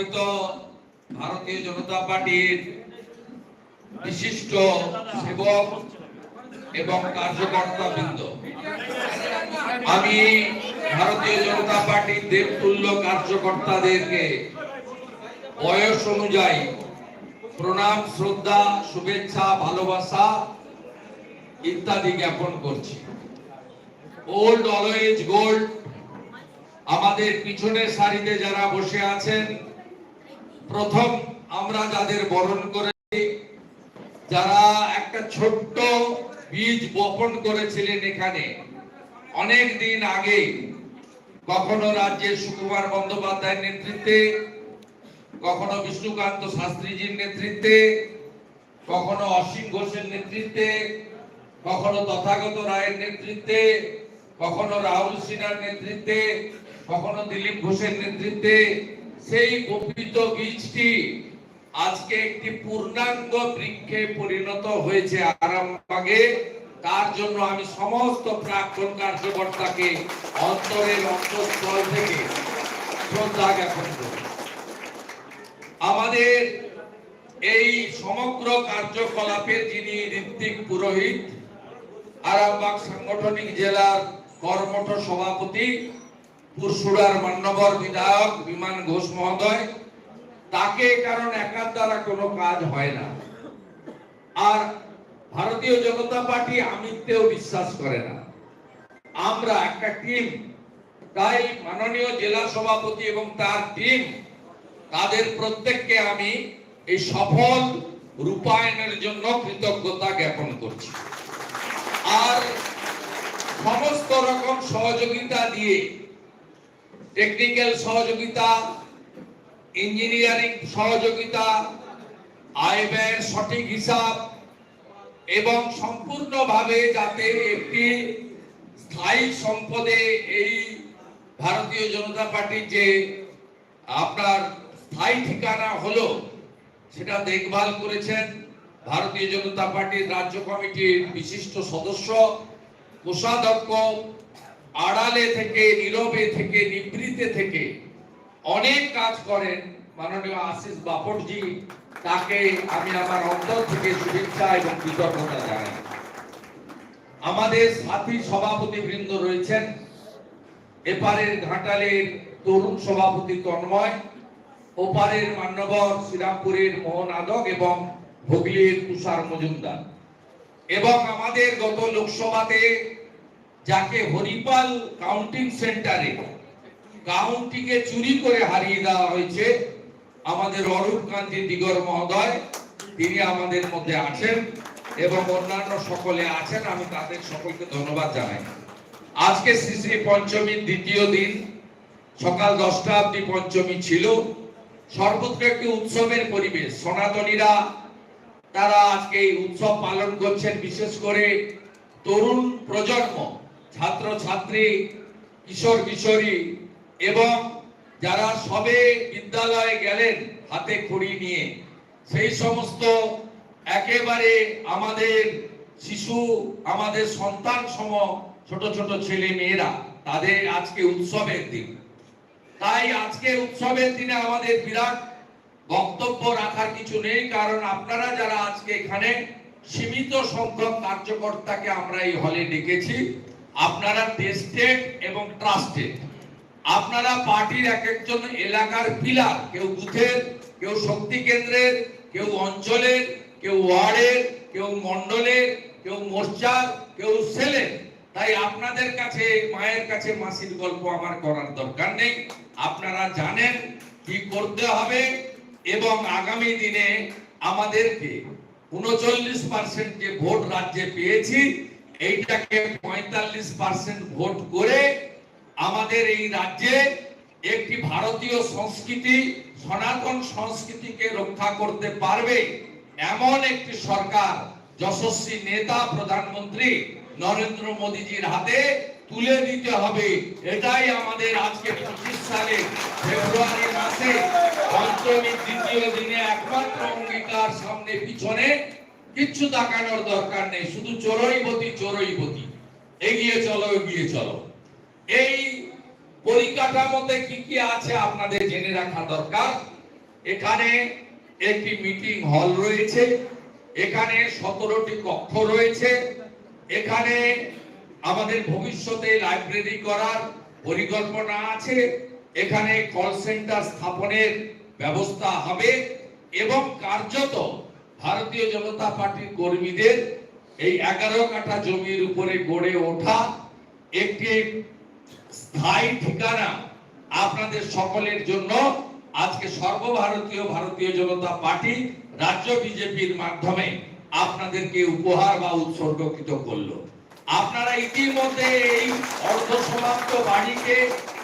সমবেত ভারতীয় জনতা পার্টির বিশিষ্ট সেবক এবং কার্যকর্তা বৃন্দ। আমি ভারতীয় জনতা পার্টির দেবতুল্য কার্যকর্তাদেরকে বয়স অনুযায়ী প্রণাম, শ্রদ্ধা, শুভেচ্ছা, ভালোবাসা ইত্যাদি জ্ঞাপন করছি। ওল্ড অলওয়েজ গোল্ড আমাদের পিছনের সারিতে যারা বসে আছেন প্রথম আমরা যাদের বরণ করেছি, যারা একটা ছোট্ট বীজ বপন করেছিলেন এখানে, অনেক দিন আগে কখনো রাজ্যের সুকুমার বন্দ্যোপাধ্যায়ের নেতৃত্বে, কখনো বিষ্ণুকান্ত শাস্ত্রীজির নেতৃত্বে, কখনো অসীম ঘোষের নেতৃত্বে, কখনো তথাগত রায়ের নেতৃত্বে, কখনো রাহুল সিনহার নেতৃত্বে, কখনো দিলীপ ঘোষের নেতৃত্বে সেই বপিত বীজটি আজকে একটি পূর্ণাঙ্গ বৃক্ষে পরিণত হয়েছে আরামবাগে। তার জন্য আমি সমস্ত প্রাক্তন কার্যকর্তাকে অন্তরের অন্তঃস্থল থেকে শ্রদ্ধা জ্ঞাপন করি। আমাদের এই সমগ্র কার্যকলাপের যিনি ঋত্বিক পুরোহিত, আরামবাগ সাংগঠনিক জেলার কর্মঠ সভাপতি পুরসুড়ার মান্যবর বিধায়ক বিমান ঘোষ মহোদয়, তাকে কারণ একার দ্বারা কোনো কাজ হয় না। আর ভারতীয় জনতা পার্টি আমিত্বেও বিশ্বাস করে না। আমরা একটা টিম, তাই মাননীয় জেলা সভাপতি এবং তার টিম, তাদের প্রত্যেককে আমি এই সফল রূপায়ণের জন্য কৃতজ্ঞতা জ্ঞাপন করছি। আর সমস্ত রকম সহযোগিতা দিয়ে টেকনিক্যাল সহযোগিতা ইঞ্জিনিয়ারিং সহযোগিতা আয় ব্যয়ের সঠিক হিসাব এবং সম্পূর্ণভাবে যাতে একটি স্থায়ী সম্পদে এই ভারতীয় জনতা পার্টির যে আপনার স্থায়ী ঠিকানা হলো, সেটা দেখভাল করেছেন ভারতীয় জনতা পার্টির রাজ্য কমিটির বিশিষ্ট সদস্য, কোষাধ্যক্ষ আড়ালে থেকে, নীরবে থেকে নিবৃতে থেকে অনেক কাজ করেন মাননীয় আশিস বাপটজি। তাকে আমি আমার অন্তর থেকে শুভেচ্ছা এবং কৃতজ্ঞতা জানাই। আমাদের সাথী সভাপতি বৃন্দ রয়েছেন। এপারের ঘাটালের তরুণ সভাপতি তন্ময়, ওপারের মান্যবর শ্রীরামপুরের মোহন আদক এবং হুগলির তুষার মজুমদার। এবং আমাদের গত লোকসভাতে যাকে হরিপাল কাউন্টিং সেন্টারে কাউন্টিকে চুরি করে হারিয়ে দেওয়া হয়েছে আমাদের অরূপ কান্তি দিগর মহোদয়। তিনি আমাদের মধ্যে আছেন এবং অন্যান্য সকলে আছেন, আমি তাদের সকলকে ধন্যবাদ জানাই। আজকে শ্রী শ্রী পঞ্চমীর দ্বিতীয় দিন, সকাল দশটা অব্দি পঞ্চমী ছিল। সর্বত্র একটি উৎসবের পরিবেশ। সনাতনীরা, তারা আজকে এই উৎসব পালন করছেন, বিশেষ করে তরুণ প্রজন্ম। ছাত্র ছাত্রী কিশোর কিশোরী এবং যারা সবে বিদ্যালয়ে গেলেন হাতে খড়ি নিয়ে, সেই সমস্ত একেবারে আমাদের শিশু, আমাদের সন্তান সম ছোট ছোট ছেলে মেয়েরা তাদের আজকে উৎসবের দিন। তাই আজকে উৎসবের দিনে আমাদের বিরাট বক্তব্য রাখার কিছু নেই, কারণ আপনারা যারা আজকে এখানে সীমিত সংখ্যক কার্যকর্তাকে আমরা এই হলে ডেকেছি আপনারা টেস্টেড এবং ট্রাস্টেড আপনারা পার্টির এক একজন এলাকার পিলার কেউ বুথের, কেউ শক্তি কেন্দ্রের, কেউ অঞ্চলের, কেউ ওয়ার্ডের, কেউ মন্ডলের কেউ মোর্চার, কেউ সেলের। তাই আপনাদের কাছে, মায়ের কাছে মাসির গল্প আমার করার দরকার নেই। আপনারা জানেন কি করতে হবে এবং আগামী দিনে আমাদেরকে উনচল্লিশ পার্সেন্ট যে ভোট রাজ্যে পেয়েছি এইটাকে পঁয়তাল্লিশ পার্সেন্ট ভোট করে আমাদের এই রাজ্যে একটি ভারতীয় সংস্কৃতি, সনাতন সংস্কৃতিকে রক্ষা করতে পারবে এমন একটি সরকার যশস্বী নেতা প্রধানমন্ত্রী নরেন্দ্র মোদীজির হাতে তুলে দিতে হবে। এটাই আমাদের আজকে পঁচিশ সালে ফেব্রুয়ারি মাসে পঞ্চমী দ্বিতীয় দিনে একমাত্র অঙ্গীকার সামনে পিছনে কিচ্ছু তাকানোর দরকার নেই, শুধু চোরইবতী চোরইবতী এগিয়ে চলো এগিয়ে চলো। এই পরিকাঠামোতে কি কি আছে আপনাদের জেনে রাখা দরকার? এখানে একটি মিটিং হল রয়েছে, এখানে সতেরোটি কক্ষ রয়েছে, এখানে আমাদের ভবিষ্যতে লাইব্রেরি করার পরিকল্পনা আছে, এখানে কল সেন্টার স্থাপনের ব্যবস্থা হবে এবং কার্যত ভারতীয় জনতা পার্টির কর্মীদের এই এগারো কাঠা জমির উপরে গড়ে ওঠা একটি স্থায়ী ঠিকানা আপনাদের সকলের জন্য আজকে সর্বভারতীয় ভারতীয় জনতা পার্টি রাজ্য বিজেপির মাধ্যমে আপনাদেরকে উপহার বা উৎসর্গকৃত করল। আপনারা ইতিমধ্যে এই অর্ধ সমাপ্ত বাড়িকে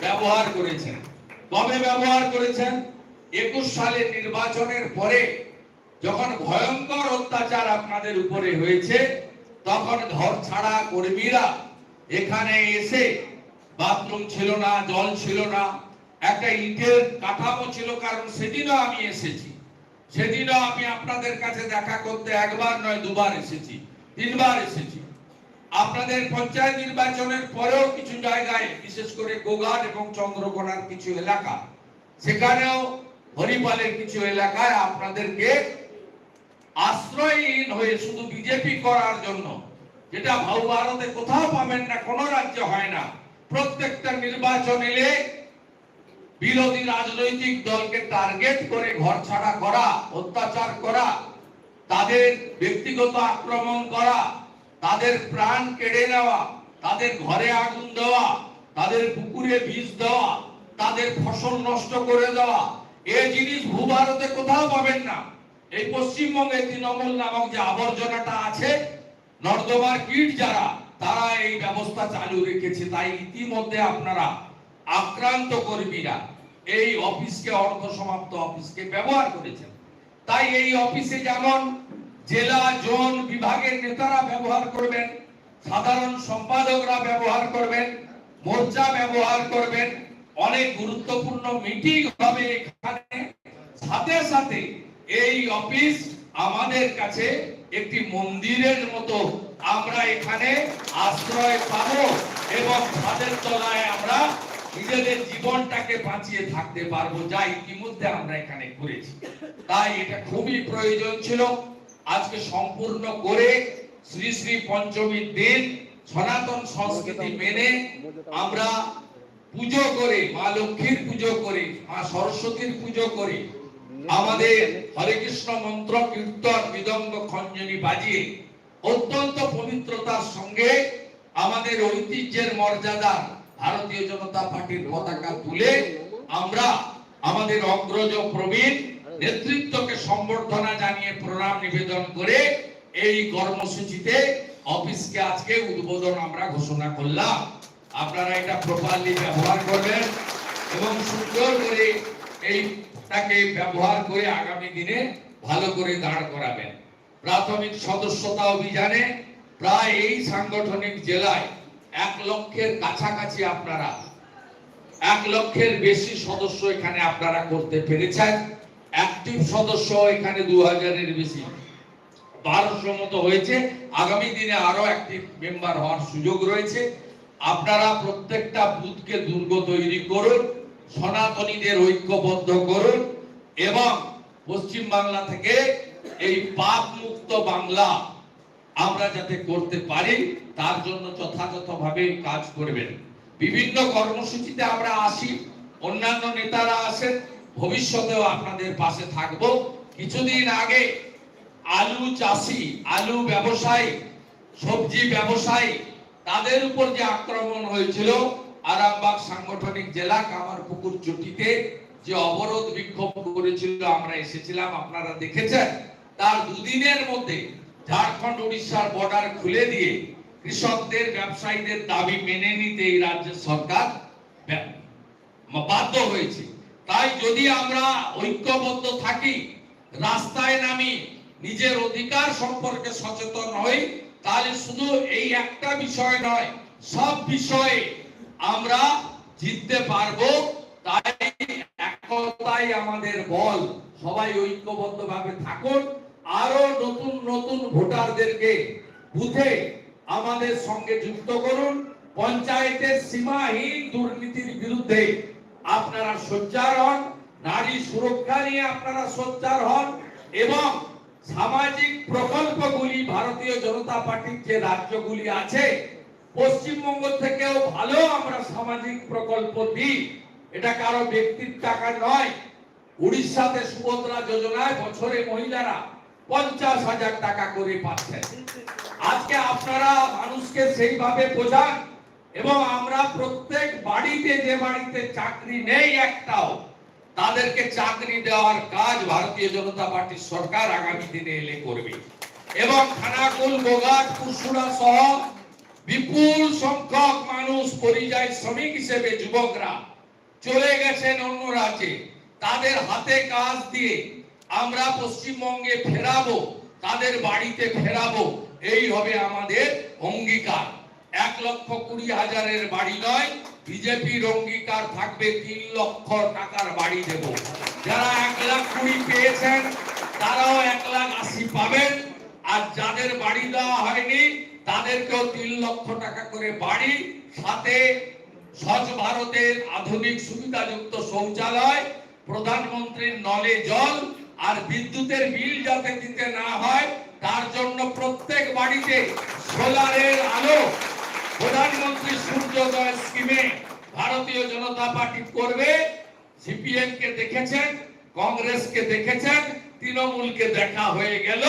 ব্যবহার করেছেন। কবে ব্যবহার করেছেন? একুশ সালের নির্বাচনের পরে যখন ভয়ঙ্কর অত্যাচার আপনাদের উপরে হয়েছে, তখন ঘর ছাড়া কর্মীরা এখানে এসে বাথরুম ছিল না, জল ছিল না, একটা ইটের কাঠামো ছিল, কারণ সেদিনও আমি এসেছি। সেদিনও আমি আপনাদের কাছে দেখা করতে একবার নয়, দুবার এসেছি, তিনবার এসেছি। আপনাদের পঞ্চায়েত নির্বাচনের পরেও কিছু জায়গায়, বিশেষ করে গোঘাট এবং চন্দ্রকোনার কিছু এলাকা, সেখানেও হরিপালের কিছু এলাকায় আপনাদেরকে আশ্রয়হীন হয়ে শুধু বিজেপি করার জন্য, যেটা ভাউ ভারতে কোথাও পাবেন না, কোন রাজ্যে হয় না। প্রত্যেকটা নির্বাচন এলে বিরোধী রাজনৈতিক দলকে টার্গেট করে ঘর ছাড়া করা, অত্যাচার করা, তাদের ব্যক্তিগত আক্রমণ করা, তাদের প্রাণ কেড়ে নেওয়া, তাদের ঘরে আগুন দেওয়া, তাদের পুকুরে বিষ দেওয়া, তাদের ফসল নষ্ট করে দেওয়া এই জিনিস ভূভারতে কোথাও পাবেন না। এই পশ্চিমবঙ্গে তৃণমূল নামক যে আবর্জনাটা আছে, নর্দমার কীট যারা, তারা এই ব্যবস্থা চালু রেখেছে। তাই ইতিমধ্যে আপনারা আক্রান্ত কর্মীরা এই অফিসকে অর্ধ সমাপ্ত অফিসকে ব্যবহার করেছেন। তাই এই অফিসে যেমন জেলা, জোন বিভাগের নেতারা ব্যবহার করবেন, সাধারণ সম্পাদকরা ব্যবহার করবেন, মোর্চা ব্যবহার করবেন, অনেক গুরুত্বপূর্ণ মিটিং হবে এখানে। সাথে সাথে এই অফিস আমাদের কাছে একটি মন্দিরের মতো। আমরা এখানে আশ্রয় পাবো এবং ছাদের তলায় আমরা নিজেদের জীবনটাকে বাঁচিয়ে থাকতে পারব। যা ইতিমধ্যে আমরা এখানে করেছি। তাই এটা খুবই প্রয়োজন ছিল। আজকে সম্পূর্ণ করে শ্রী শ্রী পঞ্চমীর দিন সনাতন সংস্কৃতি মেনে আমরা পুজো করে, মা লক্ষ্মীর পুজো করে, মা সরস্বতীর পুজো করে আমাদের হরে কৃষ্ণ মন্ত্র, কীর্তন মৃদঙ্গ খঞ্জনি বাজিয়ে অত্যন্ত পবিত্রতার সঙ্গে আমাদের ঐতিহ্যের মর্যাদা ভারতীয় জনতা পার্টির পতাকা তুলে আমরা আমাদের অগ্রজ প্রবীণ নেতৃত্বকে সম্বর্ধনা জানিয়ে প্রণাম নিবেদন করে এই কর্মসূচিতে অফিসকে আজকে উদ্বোধন আমরা ঘোষণা করলাম। আপনারা এটা প্রপারলি ব্যবহার করবেন এবং সুন্দর করে এইটাকে ব্যবহার করে আগামী দিনে ভালো করে দাঁড় করাবেন। প্রাথমিক সদস্যতা অভিযানে প্রায় এই সাংগঠনিক জেলায় এক লক্ষের কাছাকাছি আপনারা, এক লক্ষের বেশি সদস্য এখানে আপনারা করতে পেরেছেন। অ্যাক্টিভ সদস্য এখানে দু হাজারের বেশি। বারোশো মতো হয়েছে। আগামী দিনে আরও একটি মেম্বার হওয়ার সুযোগ রয়েছে। আপনারা প্রত্যেকটা বুথকে দুর্গ তৈরি করুন, সনাতনীদের ঐক্যবদ্ধ করুন। এবং পশ্চিম বাংলা থেকে এই পাপ মুক্ত বাংলা আমরা যাতে করতে পারি, তার জন্য যথাযথভাবে কাজ করবেন। বিভিন্ন কর্মসূচিতে আমরা আসি, অন্যান্য নেতারা আসেন, ভবিষ্যতেও আপনাদের পাশে থাকব। কিছুদিন আগে আলু চাষি, আলু ব্যবসায়ী, সবজি ব্যবসায়ী, তাদের উপর যে আক্রমণ হয়েছিল, আরামবাগ সাংগঠনিক জেলা কামারপুকুর চটিতে যে অবরোধ বিক্ষোভ করেছিল, আমরা এসেছিলাম, আপনারা দেখেছেন। তার দুদিনের মধ্যে ঝাড়খণ্ড উড়িষ্যার বর্ডার খুলে দিয়ে কৃষকদের, ব্যবসায়ীদের দাবি মেনে নিতে এই রাজ্যের সরকার বাধ্য হয়েছে। তাই যদি আমরা ঐক্যবদ্ধ থাকি, রাস্তায় নামি, নিজের অধিকার সম্পর্কে সচেতন হই, তাহলে শুধু এই একটা বিষয় নয়, সব বিষয়ে আমরা জিততে পারব। তাই একতাই আমাদের বল, সবাই ঐক্যবদ্ধ ভাবে থাকুন। আরও নতুন নতুন ভোটারদেরকে বুথে আমাদের সঙ্গে যুক্ত করুন। পঞ্চায়েতের সীমাহীন দুর্নীতির বিরুদ্ধে আপনারা সোচ্চার হন, নারী সুরক্ষা নিয়ে আপনারা সোচ্চার হন এবং সামাজিক প্রকল্পগুলি ভারতীয় জনতা পার্টির যে রাজ্যগুলি আছে, পশ্চিমবঙ্গ থেকেও ভালো আমরা সামাজিক প্রকল্প দিই। এটা কারও ব্যক্তির টাকা নয়। উড়িষ্যাতে সুভদ্রা যোজনায় বছরে মহিলারা পঞ্চাশ হাজার টাকা করে পাচ্ছেন। আজকে আপনারা মানুষকে সেইভাবে বোঝান এবং আমরা প্রত্যেক বাড়িতে যে বাড়িতে চাকরি নেই একটাও, তাদেরকে চাকরি দেওয়ার কাজ ভারতীয় জনতা পার্টির সরকার আগামী দিনে এলে করবে। এবং খানাকুল, গোঘাট কুসুরা সহ বিপুল সংখ্যক মানুষ পরিযায়ী শ্রমিক হিসেবে যুবকরা চলে গেছেন অন্য রাজ্যে। তাদের হাতে কাজ দিয়ে আমরা পশ্চিমবঙ্গে ফেরাবো, তাদের বাড়িতে ফেরাবো, এই হবে আমাদের অঙ্গীকার। এক লক্ষ কুড়ি হাজারের বাড়ি নয়, বিজেপির অঙ্গীকার থাকবে তিন লক্ষ টাকার বাড়ি দেব। যারা এক লাখ কুড়ি পেয়েছেন, তারাও এক লাখ আশি পাবেন। আর যাদের বাড়ি দেওয়া হয়নি, তাদেরকেও তিন লক্ষ টাকা করে বাড়ি, সাথে স্বচ্ছ ভারতের আধুনিক সুবিধাযুক্ত শৌচালয় প্রধানমন্ত্রীর নলে জল আর বিদ্যুতের বিল যাতে দিতে না হয়, তার জন্য প্রত্যেক বাড়িতে সোলারের আলো। প্রধানমন্ত্রী সূর্যোদয় স্কিমে ভারতীয় জনতা পার্টি করবে। সিপিএম কে দেখেছেন, কংগ্রেসকে দেখেছেন, তৃণমূলকে দেখা হয়ে গেল।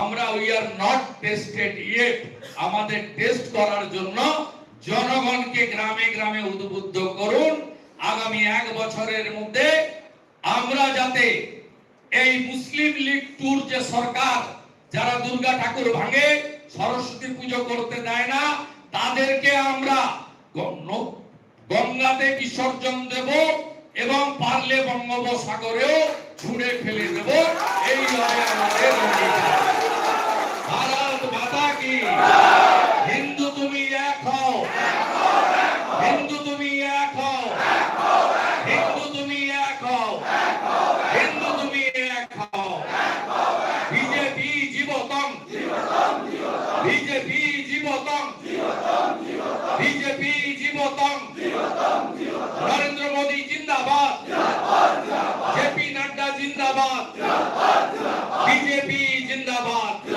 আমরা we are not tested yet আমাদের টেস্ট করার জন্য জনগণকে গ্রামে গ্রামে উদ্বুদ্ধ করুন। আগামী এক বছরের মধ্যে আমরা যাতে এই মুসলিম লীগ ট্যুর যে সরকার, যারা দুর্গা ঠাকুর ভাঙে, সরস্বতী পুজো করতে দেয় না, তাদেরকে আমরা গঙ্গাতে বিসর্জন দেব এবং পারলে বঙ্গোপসাগরেও ছুঁড়ে ফেলে দেব। এই হয় আমাদের जिंदाबाद। जेपी नड्डा जिंदाबाद। बीजेपी जिंदाबाद।